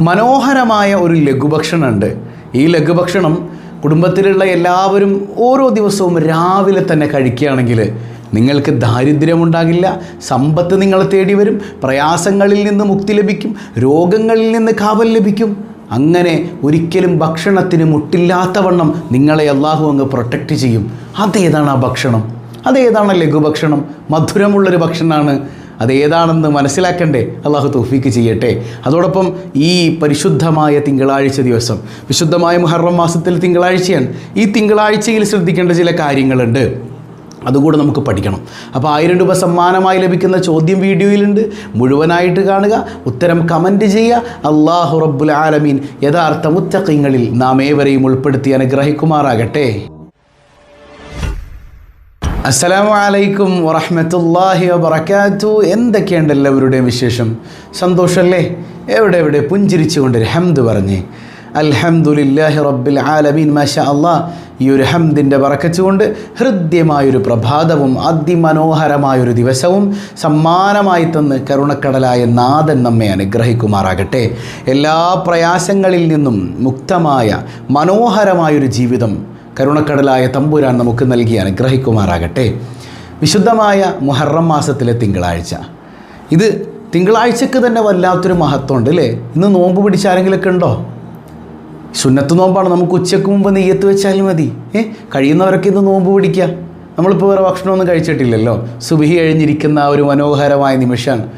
മനോഹരമായ ഒരു ലഘുഭക്ഷണമുണ്ട്. ഈ ലഘുഭക്ഷണം കുടുംബത്തിലുള്ള എല്ലാവരും ഓരോ ദിവസവും രാവിലെ തന്നെ കഴിക്കുകയാണെങ്കിൽ നിങ്ങൾക്ക് ദാരിദ്ര്യമുണ്ടാകില്ല സമ്പത്ത് നിങ്ങളെ തേടി വരും പ്രയാസങ്ങളിൽ നിന്ന് മുക്തി ലഭിക്കും രോഗങ്ങളിൽ നിന്ന് കാവൽ ലഭിക്കും. അങ്ങനെ ഒരിക്കലും ഭക്ഷണത്തിന് മുട്ടില്ലാത്തവണ്ണം നിങ്ങളെ അള്ളാഹു അങ്ങ് പ്രൊട്ടക്റ്റ് ചെയ്യും. അതേതാണ് ആ ഭക്ഷണം. അതേതാണ് ലഘുഭക്ഷണം. മധുരമുള്ളൊരു ഭക്ഷണമാണ് അതേതാണെന്ന് മനസ്സിലാക്കണ്ടേ? അള്ളാഹു തൗഫീക്ക് ചെയ്യട്ടെ. അതോടൊപ്പം ഈ പരിശുദ്ധമായ തിങ്കളാഴ്ച ദിവസം വിശുദ്ധമായ മുഹറം മാസത്തിൽ തിങ്കളാഴ്ചയാണ്. ഈ തിങ്കളാഴ്ചയിൽ ശ്രദ്ധിക്കേണ്ട ചില കാര്യങ്ങളുണ്ട്. അതുകൂടെ നമുക്ക് പഠിക്കണം. അപ്പോൾ ആയിരം രൂപ സമ്മാനമായി ലഭിക്കുന്ന ചോദ്യം വീഡിയോയിലുണ്ട്. മുഴുവനായിട്ട് കാണുക. ഉത്തരം കമന്റ് ചെയ്യുക. അള്ളാഹു റബ്ബുൽ ആലമീൻ യഥാർത്ഥ മുത്തക്കിങ്ങളിൽ നാം ഏവരെയും ഉൾപ്പെടുത്തി അനുഗ്രഹിക്കുമാറാകട്ടെ. അസ്സലാമു അലൈക്കും വറഹ്മത്തുള്ളാഹി വബറകാതു എന്തൊക്കെയുണ്ട് എല്ലാവരുടെയും വിശേഷം? സന്തോഷമല്ലേ എവിടെ എവിടെ പുഞ്ചിരിച്ചുകൊണ്ട് ഹംദ് പറഞ്ഞ്. അൽഹംദുലില്ലാഹി റബ്ബിൽ ആലമീൻ മാഷ അള്ളാ ഈ ഒരു ഹംദിന്റെ വറക്കച്ചുകൊണ്ട് ഹൃദ്യമായൊരു പ്രഭാതവും അതിമനോഹരമായൊരു ദിവസവും സമ്മാനമായി തന്ന് കരുണക്കടലായ നാഥൻ നമ്മെ അനുഗ്രഹിക്കുമാറാകട്ടെ. എല്ലാ പ്രയാസങ്ങളിൽ നിന്നും മുക്തമായ മനോഹരമായൊരു ജീവിതം കരുണക്കടലായ തമ്പുരാൻ നമുക്ക് നൽകി അനുഗ്രഹിക്കുമാറാകട്ടെ. വിശുദ്ധമായ മുഹറം മാസത്തിലെ തിങ്കളാഴ്ച. ഇത് തിങ്കളാഴ്ചക്ക് തന്നെ വല്ലാത്തൊരു മഹത്വമുണ്ട് അല്ലേ? ഇന്ന് നോമ്പ് പിടിച്ച ആരെങ്കിലുമൊക്കെ ഉണ്ടോ? സുന്നത്ത് നോമ്പാണ്. നമുക്ക് ഉച്ചയ്ക്ക് മുമ്പ് നെയ്യത്ത് വെച്ചാൽ മതി. ഏ? കഴിയുന്നവരൊക്കെ ഇന്ന് നോമ്പ് പിടിക്കുക. നമ്മളിപ്പോൾ വേറെ ഭക്ഷണമൊന്നും കഴിച്ചിട്ടില്ലല്ലോ. സുബിഹി കഴിഞ്ഞിരിക്കുന്ന ആ ഒരു മനോഹരമായ നിമിഷമാണ്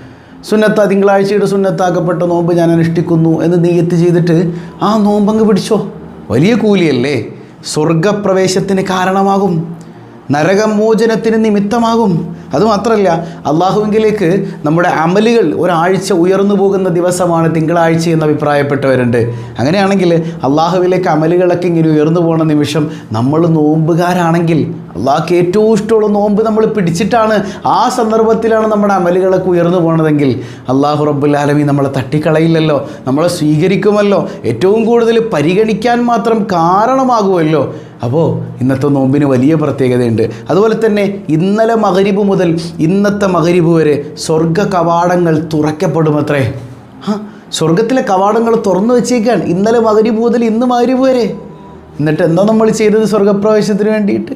സുന്നത്ത തിങ്കളാഴ്ചയുടെ സുന്നത്താക്കപ്പെട്ട നോമ്പ് ഞാൻ അനുഷ്ഠിക്കുന്നു എന്ന് നെയ്യത്ത് ചെയ്തിട്ട് ആ നോമ്പങ്ങ് പിടിച്ചോ? വലിയ കൂലിയല്ലേ? സ്വർഗപ്രവേശത്തിന് കാരണമാകും. നരകമോചനത്തിന് നിമിത്തമാകും. അതുമാത്രമല്ല അള്ളാഹുവിങ്കിലേക്ക് നമ്മുടെ അമലുകൾ ഒരാഴ്ച ഉയർന്നു പോകുന്ന ദിവസമാണ് തിങ്കളാഴ്ച എന്ന് അഭിപ്രായപ്പെട്ടവരുണ്ട്. അങ്ങനെയാണെങ്കിൽ അള്ളാഹുവിലേക്ക് അമലുകളൊക്കെ ഇങ്ങനെ ഉയർന്നു പോകുന്ന നിമിഷം നമ്മൾ നോമ്പുകാരാണെങ്കിൽ അള്ളാഹ്ക്ക് ഏറ്റവും ഇഷ്ടമുള്ള നോമ്പ് നമ്മൾ പിടിച്ചിട്ടാണ് ആ സന്ദർഭത്തിലാണ് നമ്മുടെ അമലുകളൊക്കെ ഉയർന്നു പോകണതെങ്കിൽ അള്ളാഹു റബ്ബുൽ ആലമി നമ്മളെ തട്ടിക്കളയില്ലല്ലോ നമ്മളെ സ്വീകരിക്കുമല്ലോ ഏറ്റവും കൂടുതൽ പരിഗണിക്കാൻ മാത്രം കാരണമാകുമല്ലോ. അപ്പോൾ ഇന്നത്തെ നോമ്പിന് വലിയ പ്രത്യേകതയുണ്ട്. അതുപോലെ തന്നെ ഇന്നലെ മകരിബ് മുതൽ ഇന്നത്തെ മകരിബ് വരെ സ്വർഗ കവാടങ്ങൾ തുറക്കപ്പെടുമത്രേ. ആ സ്വർഗത്തിലെ കവാടങ്ങൾ തുറന്നു വെച്ചേക്കാണ്. ഇന്നലെ മകരിബ് മുതൽ ഇന്ന് മകരിബ് വരെ. എന്നിട്ട് എന്താ നമ്മൾ ചെയ്തത് സ്വർഗപ്രവേശത്തിന് വേണ്ടിയിട്ട്?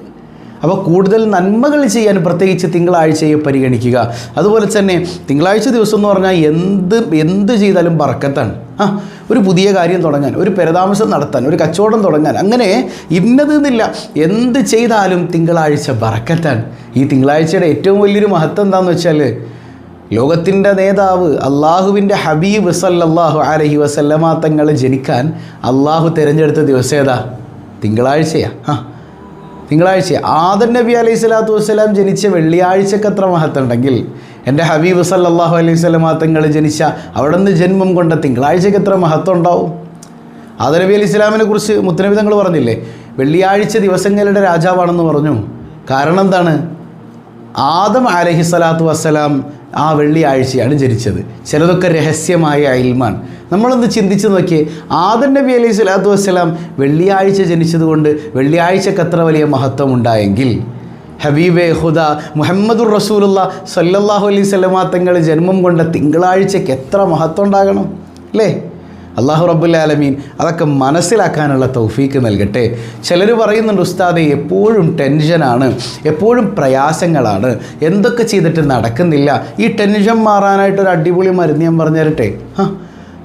അപ്പോൾ കൂടുതൽ നന്മകൾ ചെയ്യാൻ പ്രത്യേകിച്ച് തിങ്കളാഴ്ചയെ പരിഗണിക്കുക. അതുപോലെ തന്നെ തിങ്കളാഴ്ച ദിവസം എന്ന് പറഞ്ഞാൽ എന്ത് എന്ത് ചെയ്താലും ബർക്കത്താണ്. ആ ഒരു പുതിയ കാര്യം തുടങ്ങാൻ ഒരു പരതാമസം നടത്താൻ ഒരു കച്ചവടം തുടങ്ങാൻ അങ്ങനെ ഇന്നത് എന്നില്ല. എന്ത് ചെയ്താലും തിങ്കളാഴ്ച ബറക്കത്താണ്. ഈ തിങ്കളാഴ്ചയുടെ ഏറ്റവും വലിയൊരു മഹത്വം എന്താണെന്ന് വെച്ചാൽ ലോകത്തിന്റെ നേതാവ് അള്ളാഹുവിന്റെ ഹബീബ് സല്ലല്ലാഹു അലഹി വസല്ലമ തങ്ങൾ ജനിക്കാൻ അള്ളാഹു തിരഞ്ഞെടുത്ത ദിവസം ഏതാ? തിങ്കളാഴ്ചയാ. ആ തിങ്കളാഴ്ച ആദൻ നബി അലൈഹി സ്വലാത്തു വസ്സലാം ജനിച്ച വെള്ളിയാഴ്ചക്ക് അത്ര മഹത്തുണ്ടെങ്കിൽ എന്റെ ഹബീബ് സല്ലാഹു അലൈഹി സ്വലമാ തങ്ങൾ ജനിച്ച അവിടെ നിന്ന് ജന്മം കൊണ്ട തിങ്കളാഴ്ചക്ക് എത്ര മഹത്വം ഉണ്ടാവും? ആദൻ നബി അലൈഹി സ്വലാമിനെ കുറിച്ച് മുത്തനബി തങ്ങൾ പറഞ്ഞില്ലേ? വെള്ളിയാഴ്ച ദിവസങ്ങളുടെ രാജാവാണെന്ന് പറഞ്ഞു. കാരണം എന്താണ്? ആദം അലഹി സ്വലാത്തു വസ്സലാം ആ വെള്ളിയാഴ്ചയാണ് ജനിച്ചത്. ചിലതൊക്കെ രഹസ്യമായ അയൽമാൻ നമ്മളൊന്ന് ചിന്തിച്ച് നോക്കിയേ ആദം നബി അലൈഹി സ്വലാത്തു വസ്സലാം വെള്ളിയാഴ്ച ജനിച്ചതുകൊണ്ട് വെള്ളിയാഴ്ചക്ക് അത്ര വലിയ മഹത്വം ഉണ്ടായെങ്കിൽ ഹബീബെ ഹുദ മുഹമ്മദുർ റസൂലുള്ള സല്ലല്ലാഹു അലൈഹി സ്വലമാ തങ്ങൾ ജന്മം കൊണ്ട തിങ്കളാഴ്ചയ്ക്ക് എത്ര മഹത്വം ഉണ്ടാകണം? അല്ലേ? അള്ളാഹു റബ്ബുല്ലാലമീൻ അതൊക്കെ മനസ്സിലാക്കാനുള്ള തൗഫീക്ക് നൽകട്ടെ. ചിലർ പറയുന്നുണ്ട് ഉസ്താദെ എപ്പോഴും ടെൻഷനാണ് എപ്പോഴും പ്രയാസങ്ങളാണ്. എന്തൊക്കെ ചെയ്തിട്ട് നടക്കുന്നില്ല? ഈ ടെൻഷൻ മാറാനായിട്ടൊരു അടിപൊളി മരുന്ന് ഞാൻ പറഞ്ഞു തരട്ടെ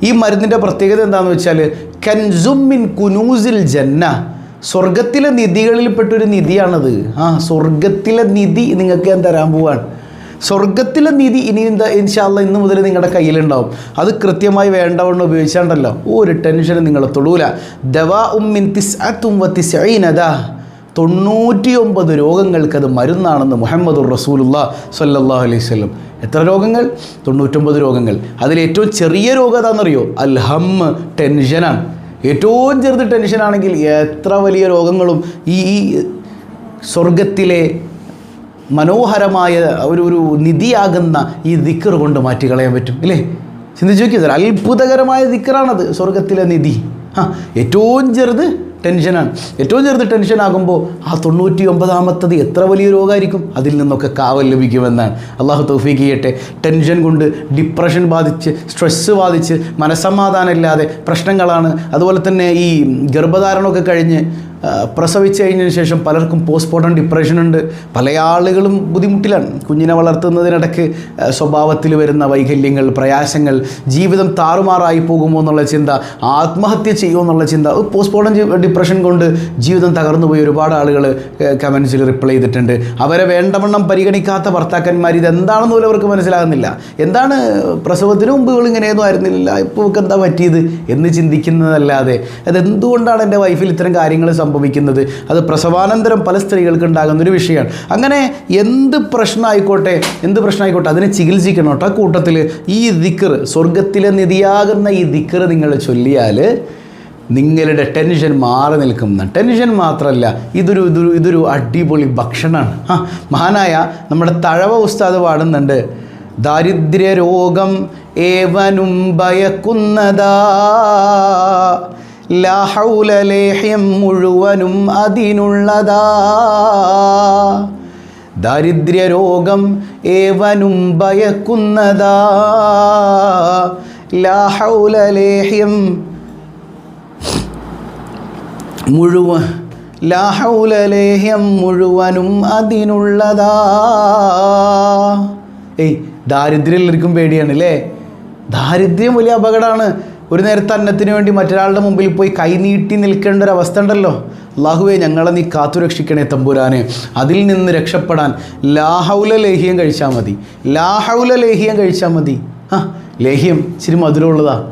ഈ മരുന്നിന്റെ പ്രത്യേകത എന്താണെന്ന് വെച്ചാൽ കൻസുമിൻ കുനൂസിൽ ജന്ന. സ്വർഗത്തിലെ നിധികളിൽപ്പെട്ടൊരു നിധിയാണത്. ആ സ്വർഗത്തിലെ നിധി നിങ്ങൾക്ക് ഞാൻ തരാൻ പോവാണ്. സ്വർഗത്തിലെ നീതി ഇനി എന്താ ഇൻഷാല്ല ഇന്ന് മുതൽ നിങ്ങളുടെ കയ്യിലുണ്ടാവും. അത് കൃത്യമായി വേണ്ടവണ്ണം ഉപയോഗിച്ചാണ്ടല്ലോ. ഒരു ടെൻഷനും നിങ്ങൾ തൊടൂല. ദവാ ഉമ്മിൻ തിസ് തിസൈനദാ തൊണ്ണൂറ്റി ഒമ്പത് രോഗങ്ങൾക്കത് മരുന്നാണെന്ന് മുഹമ്മദുർ റസൂലുള്ള സല്ലാഹു അലൈഹി സ്വല്ലം എത്ര രോഗങ്ങൾ? തൊണ്ണൂറ്റൊമ്പത് രോഗങ്ങൾ. അതിലേറ്റവും ചെറിയ രോഗം ഏതാണെന്നറിയോ അൽ ടെൻഷനാണ്. ഏറ്റവും ചെറുത് ടെൻഷനാണെങ്കിൽ എത്ര വലിയ രോഗങ്ങളും ഈ സ്വർഗത്തിലെ മനോഹരമായ ഒരു ഒരു നിധിയാകുന്ന ഈ ദിക്കർ കൊണ്ട് മാറ്റിക്കളയാൻ പറ്റും ഇല്ലേ? ചിന്തിച്ച് നോക്കിയത് അത്ഭുതകരമായ ദിക്കറാണത് സ്വർഗത്തിലെ നിധി. ആ ഏറ്റവും ചെറുത് ടെൻഷനാണ്. ഏറ്റവും ചെറുത് ടെൻഷൻ ആകുമ്പോൾ ആ തൊണ്ണൂറ്റി ഒമ്പതാമത്തത് എത്ര വലിയ രോഗമായിരിക്കും അതിൽ നിന്നൊക്കെ കാവൽ ലഭിക്കുമെന്നാണ്. അള്ളാഹു തൗഫീഖ് ചെയ്യട്ടെ. ടെൻഷൻ കൊണ്ട് ഡിപ്രഷൻ ബാധിച്ച് സ്ട്രെസ്സ് ബാധിച്ച് മനസ്സമാധാനമില്ലാതെ പ്രശ്നങ്ങളാണ്. അതുപോലെ തന്നെ ഈ ഗർഭധാരണമൊക്കെ കഴിഞ്ഞ് പ്രസവിച്ച് കഴിഞ്ഞതിന് ശേഷം പലർക്കും പോസ്റ്റ്മോർട്ടം ഡിപ്രഷൻ ഉണ്ട്. പല ആളുകളും ബുദ്ധിമുട്ടിലാണ്. കുഞ്ഞിനെ വളർത്തുന്നതിനിടയ്ക്ക് സ്വഭാവത്തിൽ വരുന്ന വൈകല്യങ്ങൾ പ്രയാസങ്ങൾ ജീവിതം താറുമാറായി പോകുമോ എന്നുള്ള ചിന്ത ആത്മഹത്യ ചെയ്യുമോ എന്നുള്ള ചിന്ത പോസ്റ്റ്മോർട്ടം ഡിപ്രഷൻ കൊണ്ട് ജീവിതം തകർന്നു പോയി ഒരുപാട് ആളുകൾ കമൻസിൽ റിപ്ലൈ ചെയ്തിട്ടുണ്ട്. അവരെ വേണ്ടവണ്ണം പരിഗണിക്കാത്ത ഭർത്താക്കന്മാർ ഇതെന്താണെന്ന് പോലും അവർക്ക് മനസ്സിലാകുന്നില്ല. എന്താണ് പ്രസവത്തിന് മുമ്പ് ഇവൾ ഇങ്ങനെയൊന്നും ആയിരുന്നില്ല ഇപ്പോൾ എന്താ പറ്റിയത് എന്ന് ചിന്തിക്കുന്നതല്ലാതെ അതെന്തുകൊണ്ടാണ് എന്റെ വൈഫിൽ ഇത്തരം കാര്യങ്ങൾ സംഭവിക്കുന്നത്. അത് പ്രസവാനന്തരം പല സ്ത്രീകൾക്ക് ഉണ്ടാകുന്ന ഒരു വിഷയമാണ്. അങ്ങനെ എന്ത് പ്രശ്നമായിക്കോട്ടെ എന്ത് പ്രശ്നമായിക്കോട്ടെ അതിനെ ചികിത്സിക്കണം കേട്ടോ കൂട്ടത്തിൽ. ഈ ദിക്കർ സ്വർഗത്തിലെ നിധിയാകുന്ന ഈ ദിക്കർ നിങ്ങൾ ചൊല്ലിയാൽ നിങ്ങളുടെ ടെൻഷൻ മാറി നിൽക്കുന്ന ടെൻഷൻ മാത്രമല്ല ഇതൊരു ഇതൊരു ഇതൊരു അടിപൊളി ഭക്ഷണമാണ്. ആ മഹാനായ നമ്മുടെ തഴവ ഉസ്താദ് പാടുന്നുണ്ട്. ദാരിദ്ര്യ രോഗം ഏവനും ഭയക്കുന്നതാ. ലാഹൗല ലേഹ്യം മുഴുവനും അതിനുള്ളതാ. ദാരിദ്ര്യ രോഗം ഏവനും ഭയക്കുന്നതാ. ലാഹൗലലേഹ്യം മുഴുവൻ ലാഹൗലലേഹ്യം മുഴുവനും അതിനുള്ളതാ. ഏയ് ദാരിദ്ര്യമുള്ളവർക്കും പേടിയാണ് അല്ലേ ദാരിദ്ര്യം വലിയ അപകടമാണ്. ഒരു നേരത്തെ അന്നത്തിന് വേണ്ടി മറ്റൊരാളുടെ മുമ്പിൽ പോയി കൈനീട്ടി നിൽക്കേണ്ട ഒരു അവസ്ഥ ഉണ്ടല്ലോ. അള്ളാഹുവേ ഞങ്ങളെ നീ കാത്തുരക്ഷിക്കണേ തമ്പുരാനെ. അതിൽ നിന്ന് രക്ഷപ്പെടാൻ ലാഹൗല ലേഹ്യം കഴിച്ചാൽ മതി. ലാഹൗല ലേഹ്യം കഴിച്ചാൽ മതി. ആ ലേഹ്യം ഇച്ചിരി മധുരമുള്ളതാ.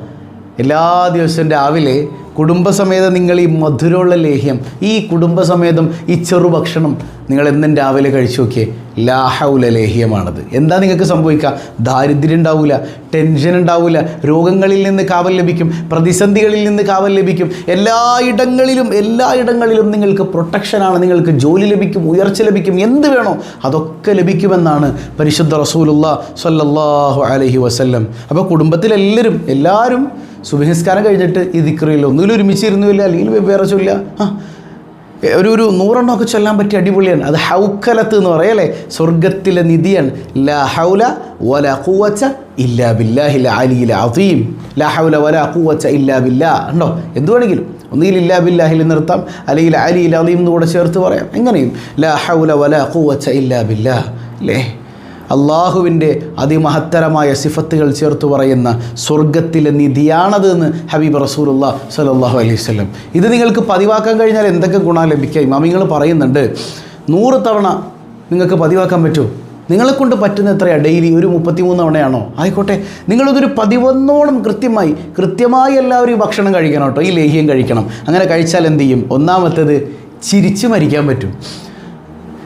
എല്ലാ ദിവസവും രാവിലെ കുടുംബസമേതം നിങ്ങൾ ഈ മധുരമുള്ള ലേഹ്യം ഈ കുടുംബസമേതം ഈ ചെറുഭക്ഷണം നിങ്ങൾ എന്നും രാവിലെ കഴിച്ചു നോക്കിയേ. ലാഹൗല ലേഹ്യമാണത്. എന്താ നിങ്ങൾക്ക് സംഭവിക്കുക? ദാരിദ്ര്യം ഉണ്ടാവില്ല ടെൻഷൻ ഉണ്ടാവില്ല രോഗങ്ങളിൽ നിന്ന് കാവൽ ലഭിക്കും പ്രതിസന്ധികളിൽ നിന്ന് കാവൽ ലഭിക്കും. എല്ലായിടങ്ങളിലും എല്ലായിടങ്ങളിലും നിങ്ങൾക്ക് പ്രൊട്ടക്ഷനാണ് നിങ്ങൾക്ക് ജോലി ലഭിക്കും ഉയർച്ച ലഭിക്കും. എന്ത് വേണോ അതൊക്കെ ലഭിക്കുമെന്നാണ് പരിശുദ്ധ റസൂലുള്ള സല്ലല്ലാഹു അലൈഹി വസല്ലം. അപ്പോൾ കുടുംബത്തിലെല്ലാവരും എല്ലാവരും സുബഹിസ്കാരം കഴിഞ്ഞിട്ട് ഈ ദിക്റില്ല ഒന്നുകിൽ ഒരുമിച്ചിരുന്നില്ല അല്ലെങ്കിൽ വെവ്വേറെ ചൊല്ല ഒരു ഒരു നൂറെണ്ണമൊക്കെ ചൊല്ലാൻ പറ്റിയ അടിപൊളിയാണ് അത് ഹൗക്കലത്ത് എന്ന് പറയല്ലേ സ്വർഗത്തിലെ നിധിയാണ് ലാ ഹൗല വല കൂവച്ച ഇല്ലാ ബില്ലാഹില അലിയിൽ അതീം ലാ ഹൗല വല കൂവച്ച ഇല്ലാ ബില്ലാ. ഉണ്ടോ എന്ത് വേണമെങ്കിലും. ഒന്നുകിൽ ഇല്ലാ ബില്ലാഹിൽ നിർത്താം അല്ലെങ്കിൽ അലിയിൽ അതീം എന്ന് കൂടെ ചേർത്ത് പറയാം. എങ്ങനെയും. ലാ ഹൗല വല കൂവച്ച ഇല്ലാ ബില്ലാ. അല്ലേ അള്ളാഹുവിന്റെ അതിമഹത്തരമായ സിഫത്തുകൾ ചേർത്ത് പറയുന്ന സ്വർഗത്തിലെ നിധിയാണത് എന്ന് ഹബീബ് റസൂലുള്ള സലാഹു അലൈഹി സ്വലം ഇത് നിങ്ങൾക്ക് പതിവാക്കാൻ കഴിഞ്ഞാൽ എന്തൊക്കെ ഗുണം ലഭിക്കുക? ഇമാമിങ്ങൾ പറയുന്നുണ്ട് നൂറ് തവണ നിങ്ങൾക്ക് പതിവാക്കാൻ പറ്റുമോ നിങ്ങളെ കൊണ്ട് പറ്റുന്ന എത്രയാണ് ഡെയിലി ഒരു മുപ്പത്തിമൂന്ന് തവണയാണോ? ആയിക്കോട്ടെ. നിങ്ങളിതൊരു പതിവൊന്നോളം കൃത്യമായി കൃത്യമായി എല്ലാവരും ഈ ഭക്ഷണം കഴിക്കണം കേട്ടോ. ഈ ലേഹ്യം കഴിക്കണം. അങ്ങനെ കഴിച്ചാൽ എന്ത് ചെയ്യും? ഒന്നാമത്തേത് ചിരിച്ചു മരിക്കാൻ പറ്റും.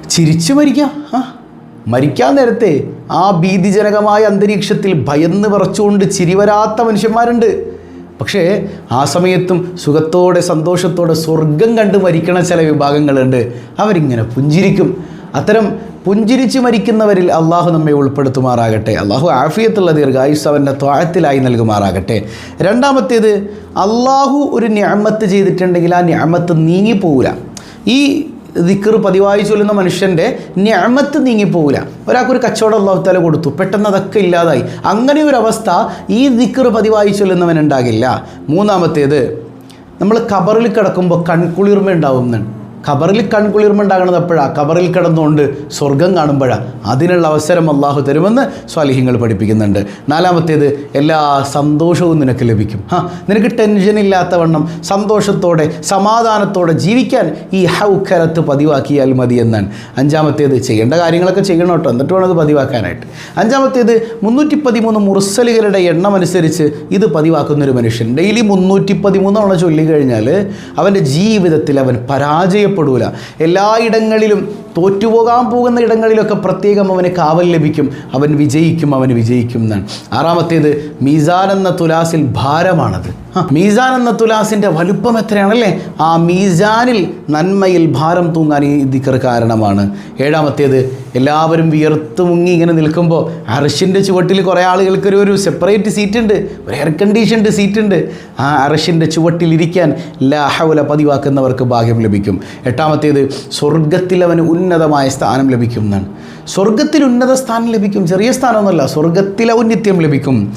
ചിരിച്ചു മരിക്കാം? ആ മരിക്കാൻ നേരത്തെ ആ ഭീതിജനകമായ അന്തരീക്ഷത്തിൽ ഭയന്ന് വിറച്ചുകൊണ്ട് ചിരിവരാത്ത മനുഷ്യന്മാരുണ്ട്. പക്ഷേ ആ സമയത്തും സുഖത്തോടെ സന്തോഷത്തോടെ സ്വർഗം കണ്ട് മരിക്കണ ചില വിഭാഗങ്ങളുണ്ട്. അവരിങ്ങനെ പുഞ്ചിരിക്കും. അത്തരം പുഞ്ചിരിച്ച് മരിക്കുന്നവരിൽ അള്ളാഹു നമ്മെ ഉൾപ്പെടുത്തുമാറാകട്ടെ. അള്ളാഹു ആഫിയത്തുള്ള ദീർഘായുസ് അവന്റെ ത്വാഴത്തിലായി നൽകുമാറാകട്ടെ. രണ്ടാമത്തേത് അള്ളാഹു ഒരു ഞാമത്ത് ചെയ്തിട്ടുണ്ടെങ്കിൽ ആ ഞാമത്ത് നീങ്ങിപ്പോവില്ല ഈ ദിക്കർ പതിവായി ചൊല്ലുന്ന മനുഷ്യന്റെ ഞാമത്ത് നീങ്ങിപ്പോവില്ല. ഒരാൾക്കൊരു കച്ചവടം അള്ളാഹു താല കൊടുത്തു പെട്ടെന്ന് അതൊക്കെ ഇല്ലാതായി. അങ്ങനെ ഒരു അവസ്ഥ ഈ ദിക്കർ പതിവായി ചൊല്ലുന്നവനുണ്ടാകില്ല മൂന്നാമത്തേത് നമ്മൾ കബറിൽ കിടക്കുമ്പോൾ കൺകുളിർമ ഉണ്ടാവുന്നതാണ്. ഖബറിൽ കൺകുളിർമ ഉണ്ടാകുന്നത് ഖബറിൽ കിടന്നുകൊണ്ട് സ്വർഗം കാണുമ്പോഴാണ് അതിനുള്ള അവസരം അള്ളാഹു തരുമെന്ന് സ്വാലിഹ്യങ്ങൾ പഠിപ്പിക്കുന്നുണ്ട്. നാലാമത്തേത് എല്ലാ സന്തോഷവും നിനക്ക് ലഭിക്കും. ആ നിനക്ക് ടെൻഷൻ ഇല്ലാത്ത വണ്ണം സന്തോഷത്തോടെ സമാധാനത്തോടെ ജീവിക്കാൻ ഈ ഹൗക്കരത്ത് പതിവാക്കിയാൽ മതി എന്നാണ്. അഞ്ചാമത്തേത് ചെയ്യേണ്ട കാര്യങ്ങളൊക്കെ ചെയ്യണം കേട്ടോ. എന്നിട്ട് വേണം അത് പതിവാക്കാനായിട്ട്. അഞ്ചാമത്തേത് മുന്നൂറ്റി പതിമൂന്ന് മുറിസലുകളുടെ എണ്ണം അനുസരിച്ച് ഇത് പതിവാക്കുന്ന ഒരു മനുഷ്യൻ. ഡെയിലി മുന്നൂറ്റി പതിമൂന്ന് തവണ ചൊല്ലിക്കഴിഞ്ഞാൽ അവന്റെ ജീവിതത്തിൽ അവൻ പരാജയപ്പെടൂല എല്ലായിടങ്ങളിലും തോറ്റുപോകാൻ പോകുന്ന ഇടങ്ങളിലൊക്കെ പ്രത്യേകം അവന് കാവൽ ലഭിക്കും. അവൻ വിജയിക്കും അവൻ വിജയിക്കും എന്നാണ്. ആറാമത്തേത് മീസാൻ എന്ന തുലാസിൽ ഭാരമാണത്. മീസാൻ എന്ന തുലാസിന്റെ വലുപ്പം എത്രയാണല്ലേ? ആ മീസാനിൽ നന്മയിൽ ഭാരം തൂങ്ങാൻ ഈ ദിക്കർ കാരണമാണ്. ഏഴാമത്തേത് എല്ലാവരും വിയർത്ത് മുങ്ങി ഇങ്ങനെ നിൽക്കുമ്പോൾ അറഷിന്റെ ചുവട്ടിൽ കുറേ ആളുകൾക്ക് ഒരു സെപ്പറേറ്റ് സീറ്റ് ഉണ്ട്. ഒരു എയർ കണ്ടീഷൻഡ് സീറ്റ് ഉണ്ട്. ആ അറഷിന്റെ ചുവട്ടിൽ ഇരിക്കാൻ ലാഹവല പതിവാക്കുന്നവർക്ക് ഭാഗ്യം ലഭിക്കും. എട്ടാമത്തേത് സ്വർഗത്തിൽ അവന് ഉന്നതമായ സ്ഥാനം ലഭിക്കും എന്നാണ്. സ്വർഗത്തിൽ ഉന്നത സ്ഥാനം ലഭിക്കും. ചെറിയ സ്ഥാനമൊന്നുമല്ല സ്വർഗത്തിൽ ഔന്നിത്യം ലഭിക്കും.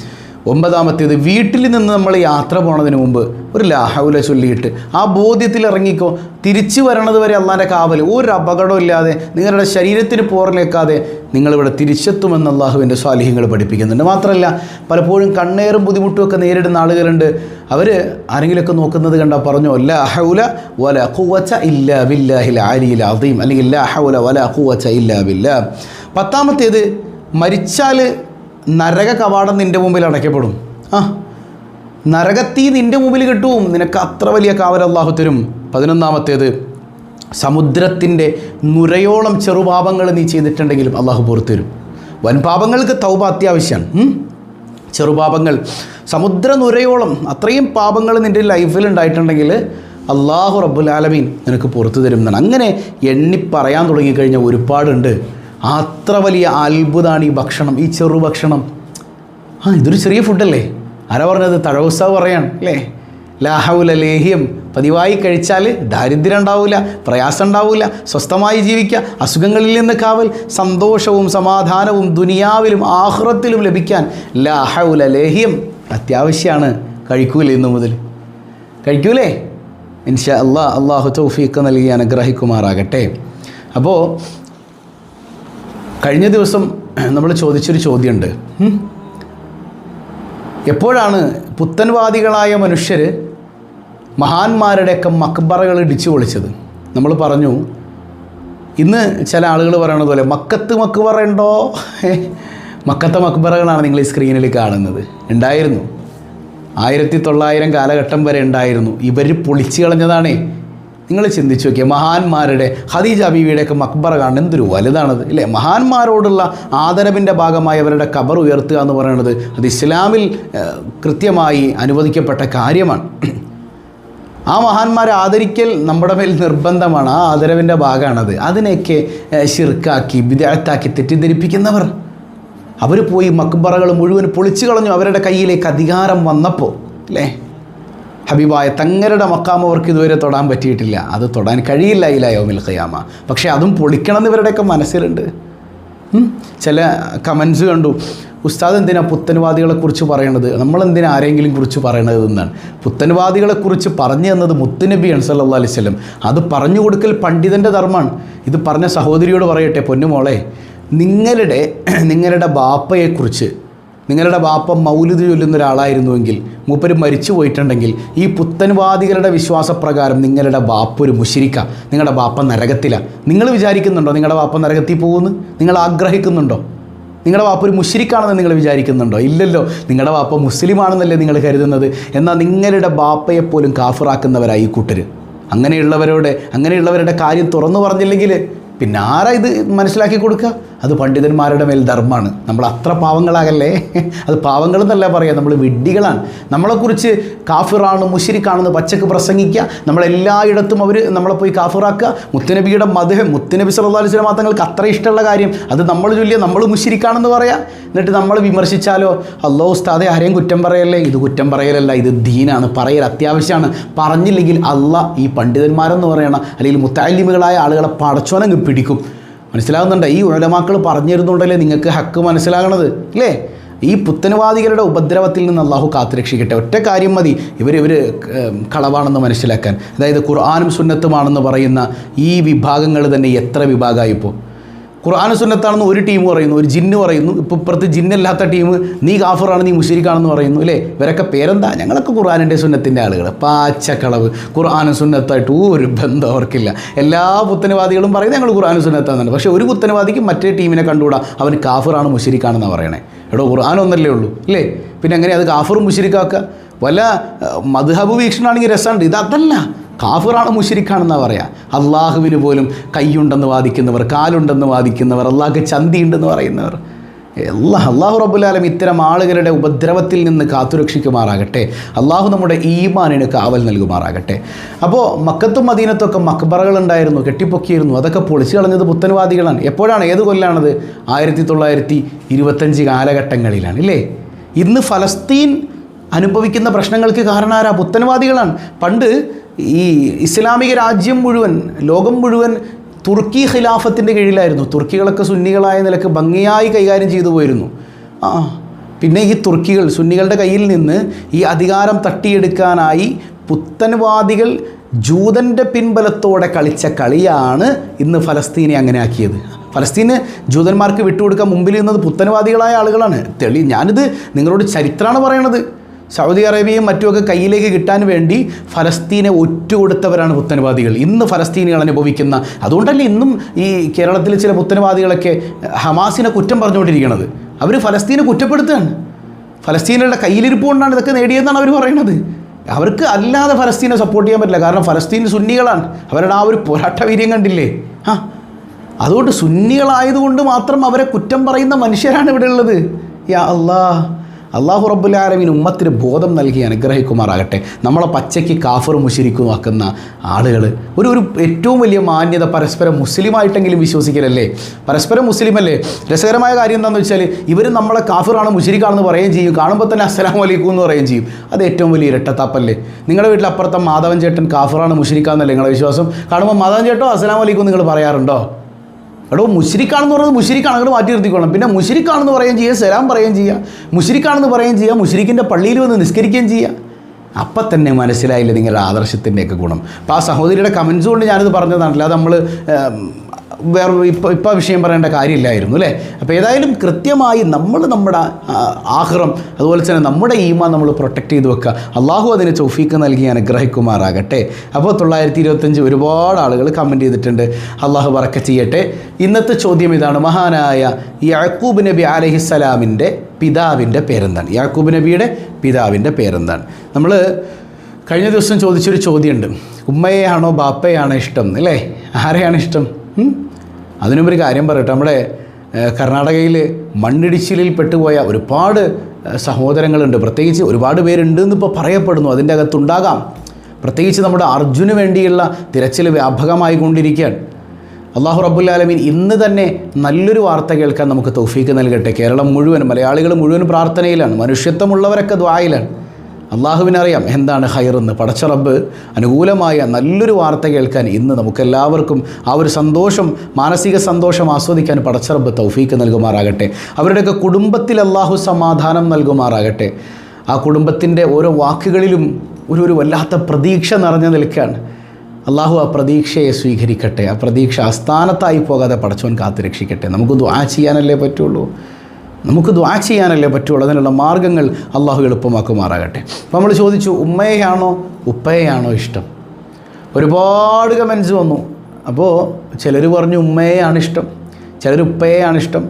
ഒമ്പതാമത്തേത് വീട്ടിൽ നിന്ന് നമ്മൾ യാത്ര പോണതിന് മുമ്പ് ഒരു ലാഹൗല ചൊല്ലിയിട്ട് ആ ബോധ്യത്തിൽ ഇറങ്ങിക്കോ. തിരിച്ചു വരണത് വരെ അള്ളാന്റെ കാവൽ ഒരു അപകടവും ഇല്ലാതെ നിങ്ങളുടെ ശരീരത്തിന് പോറലേക്കാതെ നിങ്ങളിവിടെ തിരിച്ചെത്തുമെന്ന് അള്ളാഹുവിന്റെ സ്വാലിഹ്യങ്ങൾ പഠിപ്പിക്കുന്നുണ്ട്. മാത്രമല്ല പലപ്പോഴും കണ്ണേറും ബുദ്ധിമുട്ടുമൊക്കെ നേരിടുന്ന ആളുകളുണ്ട്. അവർ ആരെങ്കിലുമൊക്കെ നോക്കുന്നത് കണ്ടാൽ പറഞ്ഞു ലാ ഹൗല വല കുവച്ച ഇല്ല ബില്ലാഹിൽ ആരിയിൽ അദീം. അല്ലെങ്കിൽ ലാ ഹൗല വല കുവച്ച ഇല്ല വില്ല പത്താമത്തേത് മരിച്ചാൽ നരക കവാടം നിന്റെ മുമ്പിൽ അടയ്ക്കപ്പെടും ആ നരകത്തീ നിന്റെ മുമ്പിൽ കിട്ടും. നിനക്ക് അത്ര വലിയ കാവൽ അള്ളാഹു തരും. പതിനൊന്നാമത്തേത് സമുദ്രത്തിന്റെ നുരയോളം ചെറുപാപങ്ങൾ നീ ചെയ്തിട്ടുണ്ടെങ്കിലും അള്ളാഹു പുറത്തു തരും. വൻപാപങ്ങൾക്ക് തൗബ അത്യാവശ്യമാണ് ചെറുപാപങ്ങൾ. സമുദ്ര നുരയോളം അത്രയും പാപങ്ങൾ നിന്റെ ലൈഫിൽ ഉണ്ടായിട്ടുണ്ടെങ്കിൽ അള്ളാഹു റബ്ബുൽ ആലമീൻ നിനക്ക് പുറത്തു തരും എന്നാണ്. അങ്ങനെ എണ്ണി പറയാൻ തുടങ്ങിക്കഴിഞ്ഞാൽ ഒരുപാടുണ്ട്. അത്ര വലിയ അത്ഭുതമാണ് ഈ ഭക്ഷണം ഈ ചെറു ഭക്ഷണം. ആ ഇതൊരു ചെറിയ ഫുഡല്ലേ ആരാ പറഞ്ഞത്? തഴവുസാവ് പറയാണ് അല്ലേ? ലാഹൗല ലേഹ്യം പതിവായി കഴിച്ചാൽ ദാരിദ്ര്യം ഉണ്ടാവില്ല പ്രയാസം ഉണ്ടാവില്ല സ്വസ്ഥമായി ജീവിക്കുക അസുഖങ്ങളിൽ നിന്ന് കാവൽ സന്തോഷവും സമാധാനവും ദുനിയാവിലും ആഹ്റത്തിലും ലഭിക്കാൻ ലാഹൗല ലേഹ്യം അത്യാവശ്യമാണ് കഴിക്കൂലേ ഇന്നു മുതൽ. കഴിക്കൂലേ? ഇൻഷാ അള്ളാ അള്ളാഹു തൗഫീഖ് നൽകി അനുഗ്രഹിക്കുമാറാകട്ടെ. അപ്പോൾ കഴിഞ്ഞ ദിവസം നമ്മൾ ചോദിച്ചൊരു ചോദ്യമുണ്ട്? എപ്പോഴാണ് പുത്തൻവാദികളായ മനുഷ്യർ മഹാന്മാരുടെയൊക്കെ മക്ബറകൾ ഇടിച്ചു പൊളിച്ചത്? നമ്മൾ പറഞ്ഞു ഇന്ന് ചില ആളുകൾ പറയണത് പോലെ മക്കത്ത് മക്ബറ ഉണ്ടോ? മക്കത്തെ മക്ബറകളാണ് നിങ്ങൾ ഈ സ്ക്രീനിൽ കാണുന്നത്. ഉണ്ടായിരുന്നു. ആയിരത്തി തൊള്ളായിരം കാലഘട്ടം വരെ ഉണ്ടായിരുന്നു. ഇവർ പൊളിച്ചു കളഞ്ഞതാണേ. നിങ്ങൾ ചിന്തിച്ചു നോക്കിയ മഹാന്മാരുടെ ഖദീജ ബീവിയുടെയൊക്കെ മക്ബറ കാണുന്നത് എന്തൊരു വലുതാണത് ഇല്ലേ? മഹാന്മാരോടുള്ള ആദരവിന്റെ ഭാഗമായി അവരുടെ കബർ ഉയർത്തുക എന്ന് പറയുന്നത് അത് ഇസ്ലാമിൽ കൃത്യമായി അനുവദിക്കപ്പെട്ട കാര്യമാണ്. ആ മഹാന്മാരെ ആദരിക്കൽ നമ്മുടെ മേൽ നിർബന്ധമാണ്. ആ ആദരവിന്റെ ഭാഗമാണത്. അതിനെയൊക്കെ ശിർക്കാക്കി വിദഗ്ധാക്കി തെറ്റിദ്ധരിപ്പിക്കുന്നവർ. അവർ പോയി മക്ബറകൾ മുഴുവൻ പൊളിച്ചു കളഞ്ഞു അവരുടെ കയ്യിലേക്ക് അധികാരം വന്നപ്പോൾ അല്ലേ ഹബീബായ തങ്ങളുടെ മക്കാമ അവർക്ക് ഇതുവരെ തൊടാൻ പറ്റിയിട്ടില്ല. അത് തൊടാൻ കഴിയില്ല ഇല്ല യോമിൽ ഖയാമ. പക്ഷേ അതും പൊളിക്കണം എന്ന് ഇവരുടെയൊക്കെ മനസ്സിലുണ്ട് ചില കമൻസ് കണ്ടു. ഉസ്താദ് എന്തിനാ പുത്തൻവാദികളെക്കുറിച്ച് പറയണത്? നമ്മൾ എന്തിനാ ആരെങ്കിലും കുറിച്ച് പറയണത് എന്നാണ്. പുത്തൻവാദികളെക്കുറിച്ച് പറഞ്ഞു തന്നത് മുത്തുനബി അൻസല്ലാ അലൈഹി വസല്ലം. അത് പറഞ്ഞു കൊടുക്കൽ പണ്ഡിതന്റെ ധർമ്മമാണ്. ഇത് പറഞ്ഞ സഹോദരിയോട് പറയട്ടെ പൊന്നുമോളെ. നിങ്ങളുടെ നിങ്ങളുടെ ബാപ്പയെക്കുറിച്ച് നിങ്ങളുടെ ബാപ്പ മൗലിദ് ചൊല്ലുന്ന ഒരാളായിരുന്നുവെങ്കിൽ മൂപ്പര് മരിച്ചു പോയിട്ടുണ്ടെങ്കിൽ ഈ പുത്തൻവാദികളുടെ വിശ്വാസപ്രകാരം നിങ്ങളുടെ ബാപ്പ ഒരു മുഷിരിക്ക നിങ്ങളുടെ ബാപ്പ നരകത്തിലാണ് നിങ്ങൾ വിചാരിക്കുന്നുണ്ടോ നിങ്ങളുടെ ബാപ്പ നരകത്തിൽ പോകുന്നു? നിങ്ങൾ ആഗ്രഹിക്കുന്നുണ്ടോ? നിങ്ങളുടെ വാപ്പ ഒരു മുഷിരിക്കാണെന്ന് നിങ്ങൾ വിചാരിക്കുന്നുണ്ടോ? ഇല്ലല്ലോ നിങ്ങളുടെ വാപ്പ മുസ്ലിമാണെന്നല്ലേ നിങ്ങൾ കരുതുന്നത്. എന്നാൽ നിങ്ങളുടെ ബാപ്പയെ പോലും കാഫിറാക്കുന്നവരായി കൂട്ടർ അങ്ങനെയുള്ളവരോട് അങ്ങനെയുള്ളവരുടെ കാര്യം തുറന്നു പറഞ്ഞില്ലെങ്കിൽ പിന്നെ ആരാ ഇത് മനസ്സിലാക്കി കൊടുക്കുക? അത് പണ്ഡിതന്മാരുടെ മേൽ ധർമ്മമാണ്. നമ്മൾ അത്ര പാവങ്ങളാകല്ലേ? അത് പാവങ്ങളെന്നല്ല പറയുക നമ്മൾ വിഡ്ഢികളാണ്. നമ്മളെക്കുറിച്ച് കാഫിറാണ് മുഷിരിക്കാണെന്ന് പച്ചക്ക് പ്രസംഗിക്കുക. നമ്മളെല്ലായിടത്തും അവർ നമ്മളെ പോയി കാഫിറാക്കുക. മുത്തുനബിയുടെ മധു മുത്തുനബി സല്ലല്ലാഹു മാത്രങ്ങൾക്ക് അത്ര ഇഷ്ടമുള്ള കാര്യം. അത് നമ്മൾ ചൊല്ലിയ നമ്മൾ മുഷിരിക്കാണെന്ന് പറയാം. എന്നിട്ട് നമ്മൾ വിമർശിച്ചാലോ അല്ലോ ഉസ്താദെ ആരെയും കുറ്റം പറയല്ലേ? ഇത് കുറ്റം പറയലല്ല ഇത് ദീനാണ് പറയൽ അത്യാവശ്യമാണ്. പറഞ്ഞില്ലെങ്കിൽ അല്ല ഈ പണ്ഡിതന്മാരെന്ന് പറയണം. അല്ലെങ്കിൽ മുത്താലിമുകളായ ആളുകളെ പടച്ചോനങ്ങ് പിടിക്കും. മനസ്സിലാകുന്നുണ്ട്? ഈ ഉലമാക്കൾ പറഞ്ഞിരുന്നുണ്ടല്ലേ നിങ്ങൾക്ക് ഹക്ക് മനസ്സിലാകണത്? ഇല്ലേ? ഈ പുത്തനവാദികളുടെ ഉപദ്രവത്തിൽ നിന്ന് അള്ളാഹു കാത്തുരക്ഷിക്കട്ടെ. ഒറ്റ കാര്യം മതി. ഇവർ ഇവർ കളവാണെന്ന് മനസ്സിലാക്കാൻ. അതായത് ഖുർആാനും സുന്നത്തുമാണെന്ന് പറയുന്ന ഈ വിഭാഗങ്ങൾ തന്നെ എത്ര വിഭാഗമായി ഖുർആാനും സുന്നത്താണെന്ന് ഒരു ടീം പറയുന്നു ഒരു ജിന്ന് പറയുന്നു. ഇപ്പോൾ ഇപ്പുറത്ത് ജിന്നല്ലാത്ത ടീം നീ കാഫറാണ് നീ മുഷിരിക്കാണെന്ന് പറയുന്നു അല്ലേ? ഇവരൊക്കെ പേരെന്താ? ഞങ്ങളൊക്കെ ഖുർആാനിന്റെ സുന്നത്തിന്റെ ആളുകൾ പാച്ചക്കളവ് ഖുർആാനും സുന്നത്തായിട്ട് ഒരു ബന്ധം അവർക്കില്ല. എല്ലാ പുത്തനവാദികളും പറയുന്നത് ഞങ്ങൾ ഖുർആാനും സുന്നത്താണെന്നാണ് പക്ഷേ ഒരു പുത്തനവാദിക്ക് മറ്റേ ടീമിനെ കണ്ടുകൂടാ? അവൻ കാഫറാണ് മുഷിരിക്കാണെന്നാണ് പറയണേ. എടോ ഖുർആൻ ഒന്നല്ലേ ഉള്ളൂ അല്ലേ? പിന്നെ അങ്ങനെ അത് കാഫറും മുഷിരിക്കാക്കുക വല്ല മധുഹബ് വീക്ഷണമാണെങ്കിൽ രസമുണ്ട് ഇത് അതല്ല. കാഫിറാണ് മുഷിരിക്കാണെന്നാണ് പറയാ. അള്ളാഹുവിന് പോലും കൈയുണ്ടെന്ന് വാദിക്കുന്നവർ കാലുണ്ടെന്ന് വാദിക്കുന്നവർ അള്ളാഹ്ക്ക് ചന്തിയുണ്ടെന്ന് പറയുന്നവർ. എല്ലാ അള്ളാഹു റബുലാലം ഇത്തരം ആളുകളുടെ ഉപദ്രവത്തിൽ നിന്ന് കാത്തുരക്ഷിക്കുമാറാകട്ടെ. അള്ളാഹു നമ്മുടെ ഈമാനിന് കാവൽ നൽകുമാറാകട്ടെ. അപ്പോൾ മക്കത്തും മദീനത്തൊക്കെ മക്ബറകൾ ഉണ്ടായിരുന്നു കെട്ടിപ്പൊക്കിയിരുന്നു അതൊക്കെ പൊളിച്ചു കളഞ്ഞത് പുത്തൻവാദികളാണ്. എപ്പോഴാണ്? ഏത് കൊല്ലാണത്? ആയിരത്തി തൊള്ളായിരത്തി ഇരുപത്തഞ്ച് കാലഘട്ടങ്ങളിലാണ് ഇല്ലേ? ഇന്ന് ഫലസ്തീൻ അനുഭവിക്കുന്ന പ്രശ്നങ്ങൾക്ക് കാരണാരാ പുത്തൻവാദികളാണ്. പണ്ട് ഈ ഇസ്ലാമിക രാജ്യം മുഴുവൻ ലോകം മുഴുവൻ തുർക്കി ഖിലാഫത്തിന്റെ കീഴിലായിരുന്നു. തുർക്കികളൊക്കെ സുന്നികളായ നിലയ്ക്ക് ഭംഗിയായി കൈകാര്യം ചെയ്തു പോയിരുന്നു. ആ പിന്നെ ഈ തുർക്കികൾ സുന്നികളുടെ കയ്യിൽ നിന്ന് ഈ അധികാരം തട്ടിയെടുക്കാനായി പുത്തൻവാദികൾ ജൂതന്റെ പിൻബലത്തോടെ കളിച്ച കളിയാണ് ഇന്ന് ഫലസ്തീനെ അങ്ങനെ ആക്കിയത്. ഫലസ്തീന് ജൂതന്മാർക്ക് വിട്ടുകൊടുക്കാൻ മുമ്പിൽ നിന്നത് പുത്തൻവാദികളായ ആളുകളാണ്. തെളി ഞാനിത് നിങ്ങളോട് ചരിത്രമാണ് പറയണത്. സൗദി അറേബ്യയും മറ്റുമൊക്കെ കയ്യിലേക്ക് കിട്ടാൻ വേണ്ടി ഫലസ്തീനെ ഒറ്റുകൊടുത്തവരാണ് പുത്തനവാദികൾ ഇന്ന് ഫലസ്തീനികൾ അനുഭവിക്കുന്ന അതുകൊണ്ടല്ലേ ഇന്നും ഈ കേരളത്തിൽ ചില പുത്തനവാദികളൊക്കെ ഹമാസിനെ കുറ്റം പറഞ്ഞുകൊണ്ടിരിക്കുന്നത് അവർ ഫലസ്തീനെ കുറ്റപ്പെടുത്തുകയാണ്. ഫലസ്തീനുകളുടെ കയ്യിലിരിപ്പ് കൊണ്ടാണ് ഇതൊക്കെ നേടിയതെന്നാണ് അവർ പറയുന്നത്. അവർക്ക് അല്ലാതെ ഫലസ്തീനെ സപ്പോർട്ട് ചെയ്യാൻ പറ്റില്ല. കാരണം ഫലസ്തീൻ സുന്നികളാണ്. അവരുടെ ആ ഒരു പോരാട്ടവീര്യം കണ്ടില്ലേ? ആ. അതുകൊണ്ട് സുന്നികളായതുകൊണ്ട് മാത്രം അവരെ കുറ്റം പറയുന്ന മനുഷ്യരാണ് ഇവിടെ ഉള്ളത്. യാ അല്ലാ അള്ളാഹു റബ്ബുലാലമിന് ഉമ്മത്തിന് ബോധം നൽകി അനുഗ്രഹിക്കുമാറാകട്ടെ. നമ്മളെ പച്ചയ്ക്ക് കാഫർ മുഷിരിക്കുമാക്കുന്ന ആളുകൾ ഒരു ഒരു ഏറ്റവും വലിയ മാന്യത പരസ്പരം മുസ്ലിമായിട്ടെങ്കിലും വിശ്വസിക്കലല്ലേ? പരസ്പരം മുസ്ലിമല്ലേ? രസകരമായ കാര്യം എന്താണെന്ന് വെച്ചാൽ ഇവർ നമ്മളെ കാഫിറാണ് മുഷിരിക്കാണെന്ന് പറയുകയും ചെയ്യും. കാണുമ്പോൾ തന്നെ അസ്സലാം വലൈക്കും എന്ന് പറയുകയും ചെയ്യും. അത് ഏറ്റവും വലിയ ഇരട്ടത്താപ്പല്ലേ? നിങ്ങളുടെ വീട്ടിൽ അപ്പുറത്തെ മാധവൻ ചേട്ടൻ കാഫിറാണ് മുഷിരിക്കാന്നല്ലേ നിങ്ങളുടെ വിശ്വാസം? കാണുമ്പോൾ മാധവൻ ചേട്ടോ അസ്സലാം വലൈക്കും നിങ്ങൾ പറയാറുണ്ടോ? എടോ മുഷിരിക്കാണെന്ന് പറയുന്നത് മുഷിരിക്കാണ് അങ്ങോട്ട് മാറ്റി നിർത്തിക്കോണം. പിന്നെ മുഷിരിക്കാണെന്ന് പറയുകയും ചെയ്യുക സലാം പറയുകയും ചെയ്യുക മുഷിരിക്കാണെന്ന് പറയുകയും ചെയ്യുക മുഷിരിക്കിന്റെ പള്ളിയിൽ വന്ന് നിസ്കരിക്കുകയും ചെയ്യുക അപ്പം തന്നെ മനസ്സിലായില്ല നിങ്ങളുടെ ആദർശത്തിന്റെയൊക്കെ ഗുണം. അപ്പോൾ ആ സഹോദരിയുടെ കമൻസ് കൊണ്ട് ഞാനിത് പറഞ്ഞതാണല്ലോ അത് നമ്മൾ വേറെ ഇപ്പോൾ ഇപ്പോൾ വിഷയം പറയേണ്ട കാര്യമില്ലായിരുന്നു അല്ലേ? അപ്പോൾ ഏതായാലും കൃത്യമായി നമ്മൾ നമ്മുടെ ആഹ്റം അതുപോലെ തന്നെ നമ്മുടെ ഈമ നമ്മൾ പ്രൊട്ടക്റ്റ് ചെയ്ത് വെക്കുക അള്ളാഹു അതിന് ചൗഫീക്ക് നൽകി അനുഗ്രഹിക്കുമാറാകട്ടെ. അപ്പോൾ തൊള്ളായിരത്തി ഇരുപത്തഞ്ച് ഒരുപാട് ആളുകൾ കമന്റ് ചെയ്തിട്ടുണ്ട്. അള്ളാഹു വറക്ക ചെയ്യട്ടെ. ഇന്നത്തെ ചോദ്യം ഇതാണ്. മഹാനായ യാക്കൂബ് നബി അലഹിസ്സലാമിന്റെ പിതാവിന്റെ പേരെന്താണ്? യാക്കൂബ് നബിയുടെ പിതാവിന്റെ പേരെന്താണ്? നമ്മൾ കഴിഞ്ഞ ദിവസം ചോദിച്ചൊരു ചോദ്യമുണ്ട്. ഉമ്മയെയാണോ ബാപ്പയാണോ ഇഷ്ടം? അല്ലേ? ആരെയാണ് ഇഷ്ടം? ഉം? അതിനുമ്പൊരു കാര്യം പറയട്ടെ. നമ്മുടെ കർണാടകയിൽ മണ്ണിടിച്ചിലിൽ പെട്ടുപോയ ഒരുപാട് സഹോദരങ്ങളുണ്ട്. പ്രത്യേകിച്ച് ഒരുപാട് പേരുണ്ട് എന്നിപ്പോൾ പറയപ്പെടുന്നു. അതിന്റെ അകത്തുണ്ടാകാം. പ്രത്യേകിച്ച് നമ്മുടെ അർജുന് വേണ്ടിയുള്ള തിരച്ചിൽ വ്യാപകമായി കൊണ്ടിരിക്കുകയാണ് അള്ളാഹു റബ്ബുല്ലാലമീൻ ഇന്ന് തന്നെ നല്ലൊരു വാർത്ത കേൾക്കാൻ നമുക്ക് തൗഫീക്ക് നൽകട്ടെ. കേരളം മുഴുവൻ മലയാളികൾ മുഴുവൻ പ്രാർത്ഥനയിലാണ്. മനുഷ്യത്വമുള്ളവരൊക്കെ ദ്വായിലാണ്. അള്ളാഹുവിനറിയാം എന്താണ് ഹൈറെന്ന് പടച്ച റബ്ബ് അനുകൂലമായ നല്ലൊരു വാർത്ത കേൾക്കാൻ ഇന്ന് നമുക്കെല്ലാവർക്കും ആ ഒരു സന്തോഷം മാനസിക സന്തോഷം ആസ്വദിക്കാൻ പടച്ച റബ്ബ് തൗഫീക്ക് നൽകുമാറാകട്ടെ. അവരുടെയൊക്കെ കുടുംബത്തിൽ അള്ളാഹു സമാധാനം നൽകുമാറാകട്ടെ. ആ കുടുംബത്തിന്റെ ഓരോ വാക്കുകളിലും ഒരു ഒരു വല്ലാത്ത പ്രതീക്ഷ നിറഞ്ഞു നിൽക്കുകയാണ്. അള്ളാഹു ആ പ്രതീക്ഷയെ സ്വീകരിക്കട്ടെ. ആ പ്രതീക്ഷ ആസ്ഥാനത്തായി പോകാതെ പടച്ചവൻ കാത്തുരക്ഷിക്കട്ടെ. നമുക്ക് ദുആ ചെയ്യാനല്ലേ പറ്റുള്ളൂ. നമുക്ക് ദ്വാ ചെയ്യാനല്ലേ പറ്റുള്ളൂ. അതിനുള്ള മാർഗങ്ങൾ അള്ളാഹു എളുപ്പമാക്കുമാറാകട്ടെ. അപ്പോൾ നമ്മൾ ചോദിച്ചു ഉമ്മയെയാണോ ഉപ്പയെയാണോ ഇഷ്ടം? ഒരുപാട് കമൻസ് വന്നു. അപ്പോൾ ചിലർ പറഞ്ഞു ഉമ്മയെയാണ് ഇഷ്ടം. ചിലർ ഉപ്പയെയാണ് ഇഷ്ടം.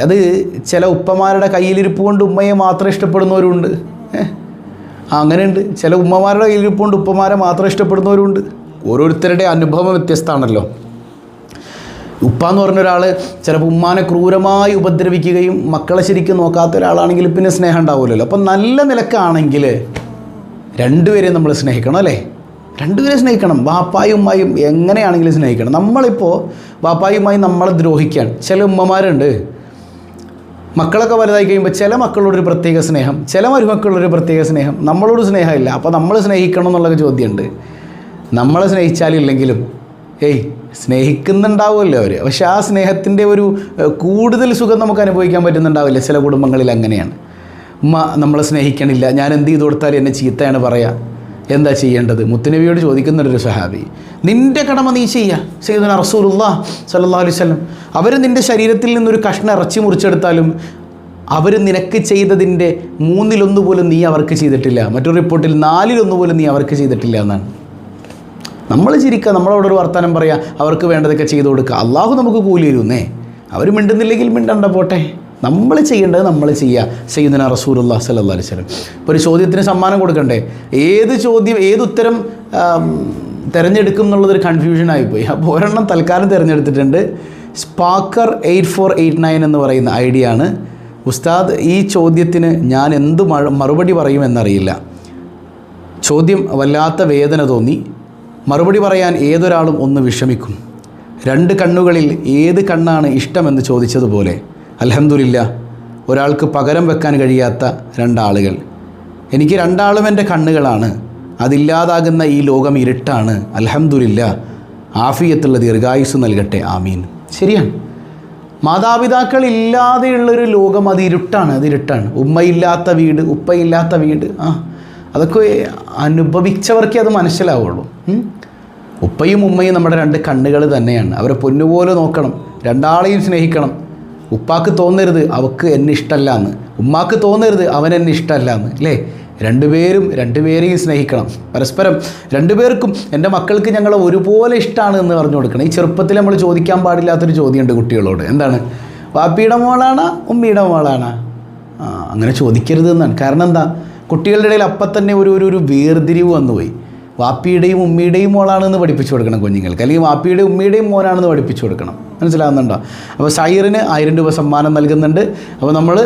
അത് ചില ഉപ്പമാരുടെ കയ്യിലിരിപ്പ് കൊണ്ട് ഉമ്മയെ മാത്രം ഇഷ്ടപ്പെടുന്നവരുണ്ട്? അങ്ങനെയുണ്ട്. ചില ഉമ്മമാരുടെ കയ്യിലിരിപ്പ് കൊണ്ട് ഉപ്പമാരെ മാത്രം ഇഷ്ടപ്പെടുന്നവരുണ്ട്. ഓരോരുത്തരുടെ അനുഭവം വ്യത്യസ്തമാണല്ലോ. ഉപ്പ എന്ന് പറഞ്ഞ ഒരാൾ ചിലപ്പോൾ ഉമ്മാനെ ക്രൂരമായി ഉപദ്രവിക്കുകയും മക്കളെ ശരിക്കും നോക്കാത്ത ഒരാളാണെങ്കിൽ പിന്നെ സ്നേഹം ഉണ്ടാവില്ലല്ലോ അപ്പം നല്ല നിലക്കാണെങ്കിൽ രണ്ടുപേരെയും നമ്മൾ സ്നേഹിക്കണം അല്ലേ? രണ്ടുപേരെ സ്നേഹിക്കണം. ബാപ്പായും ഉമ്മായും എങ്ങനെയാണെങ്കിലും സ്നേഹിക്കണം. നമ്മളിപ്പോൾ ബാപ്പായും ഉമ്മായും നമ്മളെ ദ്രോഹിക്കാൻ ചില ഉമ്മമാരുണ്ട്. മക്കളൊക്കെ വലുതായി കഴിയുമ്പോൾ ചില മക്കളോടൊരു പ്രത്യേക സ്നേഹം ചില മരുമക്കളൊരു പ്രത്യേക സ്നേഹം. നമ്മളോട് സ്നേഹമില്ല. അപ്പോൾ നമ്മൾ സ്നേഹിക്കണം എന്നുള്ളൊരു ചോദ്യമുണ്ട്. നമ്മളെ സ്നേഹിച്ചാലില്ലെങ്കിലും ഏയ് സ്നേഹിക്കുന്നുണ്ടാവുമല്ലോ അവർ പക്ഷെ ആ സ്നേഹത്തിന്റെ ഒരു കൂടുതൽ സുഖം നമുക്ക് അനുഭവിക്കാൻ പറ്റുന്നുണ്ടാവില്ല ചില കുടുംബങ്ങളിൽ അങ്ങനെയാണ്. ഉമ്മ നമ്മളെ സ്നേഹിക്കണില്ല. ഞാൻ എന്ത് ചെയ്ത് കൊടുത്താലും എന്നെ ചീത്തയാണ് പറയുക എന്താ ചെയ്യേണ്ടത്? മുത്തുനബിയോട് ചോദിക്കുന്നുണ്ടൊരു സഹാബി. നിന്റെ കടമ നീ ചെയ്യുക സയ്യിദുന റസൂലുല്ലാ സല്ലല്ലാഹു അലൈഹി വസല്ലം. അവർ നിന്റെ ശരീരത്തിൽ നിന്നൊരു കഷ്ണം ഇറച്ചി മുറിച്ചെടുത്താലും അവർ നിനക്ക് ചെയ്തതിന്റെ മൂന്നിലൊന്നു പോലും നീ അവർക്ക് ചെയ്തിട്ടില്ല. മറ്റൊരു റിപ്പോർട്ടിൽ നാലിലൊന്നു പോലും നീ അവർക്ക് ചെയ്തിട്ടില്ല എന്നാണ്. നമ്മൾ ചിരിക്കുക നമ്മളവിടെ ഒരു വർത്തമാനം പറയുക അവർക്ക് വേണ്ടതൊക്കെ ചെയ്തു കൊടുക്കുക. അള്ളാഹു നമുക്ക് കൂലി തരുന്നേ. അവർ മിണ്ടുന്നില്ലെങ്കിൽ മിണ്ടണ്ട പോട്ടെ. നമ്മൾ ചെയ്യേണ്ടത് നമ്മൾ ചെയ്യുക. ചെയ്യുന്നതിന് റസൂലുള്ള സല അലൈഹി വസല്ലം. ഇപ്പോൾ ഒരു ചോദ്യത്തിന് സമ്മാനം കൊടുക്കണ്ടേ? ഏത് ചോദ്യം ഏത് ഉത്തരം തിരഞ്ഞെടുക്കും എന്നുള്ളതൊരു കൺഫ്യൂഷനായിപ്പോയി അപ്പോൾ ഒരെണ്ണം തൽക്കാലം തിരഞ്ഞെടുത്തിട്ടുണ്ട്. സ്പാക്കർ എയ്റ്റ് ഫോർ എയ്റ്റ് നയൻ എന്ന് പറയുന്ന ഐഡിയ ആണ്. ഉസ്താദ് ഈ ചോദ്യത്തിന് ഞാൻ എന്ത് മറുപടി പറയുമെന്നറിയില്ല ചോദ്യം വല്ലാത്ത വേദന തോന്നി. മറുപടി പറയാൻ ഏതൊരാളും ഒന്ന് വിഷമിക്കും. രണ്ട് കണ്ണുകളിൽ ഏത് കണ്ണാണ് ഇഷ്ടമെന്ന് ചോദിച്ചതുപോലെ അലഹമില്ല ഒരാൾക്ക് പകരം വെക്കാൻ കഴിയാത്ത രണ്ടാളുകൾ. എനിക്ക് രണ്ടാളും എന്റെ കണ്ണുകളാണ്. അതില്ലാതാകുന്ന ഈ ലോകം ഇരുട്ടാണ്. അലഹമില്ല ആഫിയത്തുള്ള ദീർഘായുസ് നൽകട്ടെ. ആമീൻ. ശരിയാണ്. മാതാപിതാക്കൾ ഇല്ലാതെയുള്ളൊരു ലോകം അത് ഇരുട്ടാണ് അത് ഇരുട്ടാണ്. ഉമ്മയില്ലാത്ത വീട് ഉപ്പയില്ലാത്ത വീട് ആ. അതൊക്കെ അനുഭവിച്ചവർക്കേ അത് മനസ്സിലാവുള്ളൂ. ഉപ്പയും ഉമ്മയും നമ്മുടെ രണ്ട് കണ്ണുകൾ തന്നെയാണ്. അവരെ പൊന്നുപോലെ നോക്കണം രണ്ടാളെയും സ്നേഹിക്കണം. ഉപ്പാക്ക് തോന്നരുത് അവക്ക് എന്നെ ഇഷ്ടമല്ല എന്ന് ഉമ്മാക്ക് തോന്നരുത് അവൻ എന്നെ ഇഷ്ടമല്ല എന്ന് അല്ലേ? രണ്ടുപേരും രണ്ടുപേരെയും സ്നേഹിക്കണം. പരസ്പരം രണ്ടുപേർക്കും എന്റെ മക്കൾക്ക് ഞങ്ങൾ ഒരുപോലെ ഇഷ്ടമാണ് എന്ന് പറഞ്ഞു കൊടുക്കണം. ഈ ചെറുപ്പത്തിൽ നമ്മൾ ചോദിക്കാൻ പാടില്ലാത്തൊരു ചോദ്യമുണ്ട് കുട്ടികളോട്. എന്താണ്? വാപ്പിയുടെ മോളാണോ ഉമ്മിയുടെ മോളാണോ? അങ്ങനെ ചോദിക്കരുത് എന്നാണ്. കാരണം എന്താ? കുട്ടികളുടെ ഇടയിൽ അപ്പം തന്നെ ഒരു ഒരു വേർതിരിവ് വന്നുപോയി. വാപ്പിയുടെയും ഉമ്മിയുടെയും മോളാണെന്ന് പഠിപ്പിച്ചു കൊടുക്കണം കുഞ്ഞുങ്ങൾക്ക്. അല്ലെങ്കിൽ വാപ്പിയുടെയും ഉമ്മിയുടെയും മോനാണെന്ന് പഠിപ്പിച്ചു കൊടുക്കണം. മനസ്സിലാകുന്നുണ്ടോ അപ്പോൾ സൈറിന് ആയിരം രൂപ സമ്മാനം നൽകുന്നുണ്ട്. അപ്പോൾ നമ്മൾ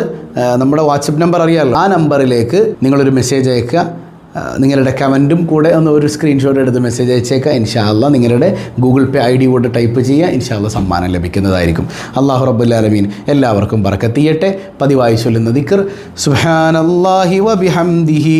നമ്മുടെ വാട്സപ്പ് നമ്പർ അറിയാമല്ലോ. ആ നമ്പറിലേക്ക് നിങ്ങളൊരു മെസ്സേജ് അയക്കുക. നിങ്ങളുടെ കമന്റും കൂടെ ഒന്ന് ഒരു സ്ക്രീൻഷോട്ട് എടുത്ത് മെസ്സേജ് അയച്ചേക്കുക ഇൻഷാല്ല നിങ്ങളുടെ ഗൂഗിൾ പേ ഐ ഡി കൂടെ ടൈപ്പ് ചെയ്യുക. ഇൻഷാല്ല സമ്മാനം ലഭിക്കുന്നതായിരിക്കും. അള്ളാഹു റബ്ബുല്ലാലമീൻ എല്ലാവർക്കും പറക്കത്തിയട്ടെ പതിവായി ചൊല്ലുന്ന ദിക്കർ സുഹാനല്ലാഹി വബിഹംദിഹി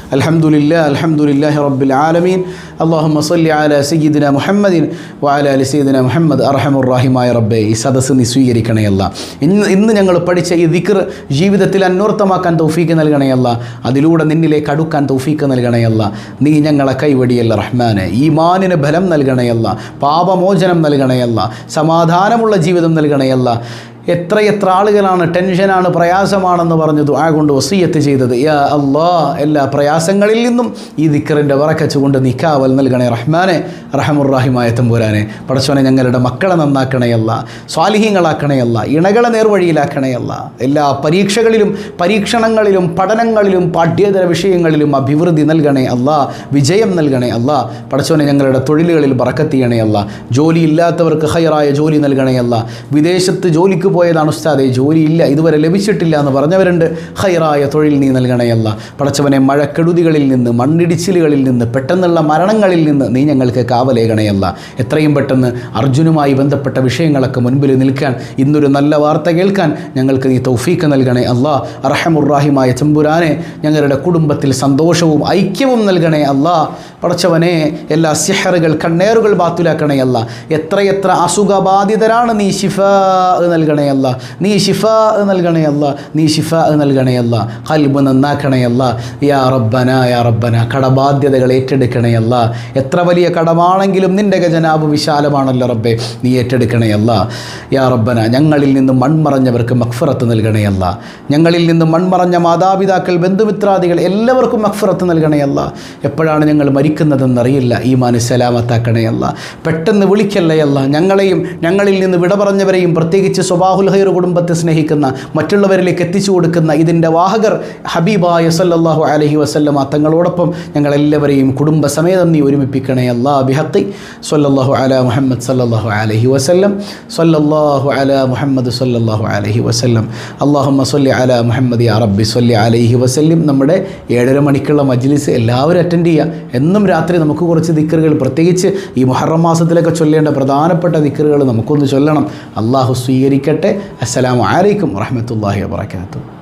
الحمد لله الحمد لله رب العالمين اللهم صل على سيدنا محمد وعلى ال سيدنا محمد ارحم الراحم يا റബ്ബേ ഈ സദസ്സ് നീ സ്വീകരിക്കണയല്ല ഇന്ന് ഇന്ന് ഞങ്ങൾ പഠിച്ച ഈ ദിക്ർ ജീവിതത്തിൽ അന്വർത്ഥമാക്കാൻ തൗഫീക്ക് നൽകണയല്ല അതിലൂടെ നിന്നിലേക്ക് അടുക്കാൻ തൗഫീക്ക് നൽകണയല്ല നീ ഞങ്ങളെ കൈവടിയല്ല റഹ്മാന. ഈ മാനിന് ബലം നൽകണയല്ല പാപമോചനം നൽകണേ നൽകണയല്ല സമാധാനമുള്ള ജീവിതം നൽകണേ നൽകണയല്ല എത്രയെത്ര ആളുകളാണ് ടെൻഷനാണ് പ്രയാസമാണെന്ന് പറഞ്ഞു ദുആ കൊണ്ട് വസീയത്ത് ചെയ്തത്. യാ അല്ലാ എല്ലാ പ്രയാസങ്ങളിൽ നിന്നും ഈ ദിക്കറിന്റെ വറക്കച്ചുകൊണ്ട് കൊണ്ട് നിക്കാവൽ നൽകണേ റഹ്മാനെ റഹമുറാഹിമായ തമ്പുരാനെ. പടച്ചോനെ ഞങ്ങളുടെ മക്കളെ നന്നാക്കണയല്ല സ്വാലിഹ്യങ്ങളാക്കണയല്ല ഇണകളെ നേർവഴിയിലാക്കണയല്ല. എല്ലാ പരീക്ഷകളിലും പരീക്ഷണങ്ങളിലും പഠനങ്ങളിലും പാഠ്യേതര വിഷയങ്ങളിലും അഭിവൃദ്ധി നൽകണേ അല്ല വിജയം നൽകണേ അല്ല. പടച്ചോനെ ഞങ്ങളുടെ തൊഴിലുകളിൽ ബറക്കത്തിയണേ അല്ല. ജോലിയില്ലാത്തവർക്ക് ഹയറായ ജോലി നൽകണേ അല്ല. വിദേശത്ത് ജോലിക്ക് പോയതാണ് ഉസ്താദെ ജോലിയില്ല ഇതുവരെ ലഭിച്ചിട്ടില്ല എന്ന് പറഞ്ഞവരുണ്ട്. ഹൈറായ തൊഴിൽ നീ നൽകണയല്ല. പടച്ചവനെ മഴക്കെടുതികളിൽ നിന്ന് മണ്ണിടിച്ചിലുകളിൽ നിന്ന് പെട്ടെന്നുള്ള മരണങ്ങളിൽ നിന്ന് നീ ഞങ്ങൾക്ക് കാവലേകണയല്ല. എത്രയും പെട്ടെന്ന് അർജുനുമായി ബന്ധപ്പെട്ട വിഷയങ്ങളൊക്കെ മുൻപിൽ നിൽക്കാൻ ഇന്നൊരു നല്ല വാർത്ത കേൾക്കാൻ ഞങ്ങൾക്ക് നീ തൗഫീക്ക് നൽകണേ. അല്ലാ അറഹമുറാഹിമായ ചെമ്പുരാനെ ഞങ്ങളുടെ കുടുംബത്തിൽ സന്തോഷവും ഐക്യവും നൽകണേ. അല്ലാ പടച്ചവനെ എല്ലാ സിഹറുകൾ കണ്ണേറുകൾ ബാത്തുലാക്കണേ. അല്ല എത്രയെത്ര അസുഖബാധിതരാണ് നീ ശിഫ നൽകണേ. അല്ല നീ ഷിഫ നൽകണേ അല്ല നീ ഷിഫ നൽകണേ അല്ല കൽബ് നന്നാക്കണേ അല്ല യാ റബ്ബന യാ റബ്ബന കടബാധ്യതകൾ ഏറ്റെടുക്കണേ അല്ല എത്ര വലിയ കടമാണെങ്കിലും നിന്റെ ഖജനാവ് വിശാലമാണല്ലോ റബ്ബെ. നീ ഏറ്റെടുക്കണേ അല്ല യാ റബ്ബന ഞങ്ങളിൽ നിന്ന് മൺമറഞ്ഞവർക്ക് മക്ഫറത്ത് നൽകണേ അല്ല ഞങ്ങളിൽ നിന്ന് മൺമറഞ്ഞ മാതാപിതാക്കൾ ബന്ധുമിത്രാദികൾ എല്ലാവർക്കും മക്ഫറത്ത് നൽകണേ അല്ല എപ്പോഴാണ് ഞങ്ങൾ മരിക്കുന്നതെന്നറിയില്ല. ഈ മാന് സലാമത്താക്കണേ അല്ല പെട്ടെന്ന് വിളിക്കല്ലേ അല്ല ഞങ്ങളെയും ഞങ്ങളിൽ നിന്ന് വിട പറഞ്ഞവരെയും പ്രത്യേകിച്ച് സ്വബാഹുൽ ഹൈർ കുടുംബത്തെ സ്നേഹിക്കുന്ന മറ്റുള്ളവരിലേക്ക് എത്തിച്ചു കൊടുക്കുന്ന ഇതിന്റെ വാഹകർ ഹബീബായ സല്ലല്ലാഹു അലഹി വസ്ല്ലമ തങ്ങളോടൊപ്പം ഞങ്ങളെല്ലാവരെയും കുടുംബസമേതം നീ ഒരുമിപ്പിക്കണേ അല്ലാ ബിഹത്തി സല്ലല്ലാഹു അല മുഹമ്മദ് സല്ലാഹു അലഹി വസ്ല്ലം. സല്ലല്ലാഹു അല മുഹമ്മദ് സല്ലല്ലാഹു അലഹി വസ്ല്ലം. അള്ളാഹുമ്മ സല്ലി അല മുഹമ്മദ് യാ റബ്ബി സല്ലി അലൈഹി വസല്ലം. നമ്മുടെ ഏഴര മണിക്കുള്ള മജ്ലിസ് എല്ലാവരും അറ്റൻഡ് ചെയ്യുക എന്നും രാത്രി നമുക്ക് കുറച്ച് ദിക്കറുകൾ പ്രത്യേകിച്ച് ഈ മുഹറം മാസത്തിലൊക്കെ ചൊല്ലേണ്ട പ്രധാനപ്പെട്ട ദിക്കറുകൾ നമുക്കൊന്ന് ചൊല്ലണം. അള്ളാഹു സ്വീകരിക്കട്ടെ. അസ്സലാമു അലൈക്കും വറഹ്മത്തുള്ളാഹി വബറകാതുഹു.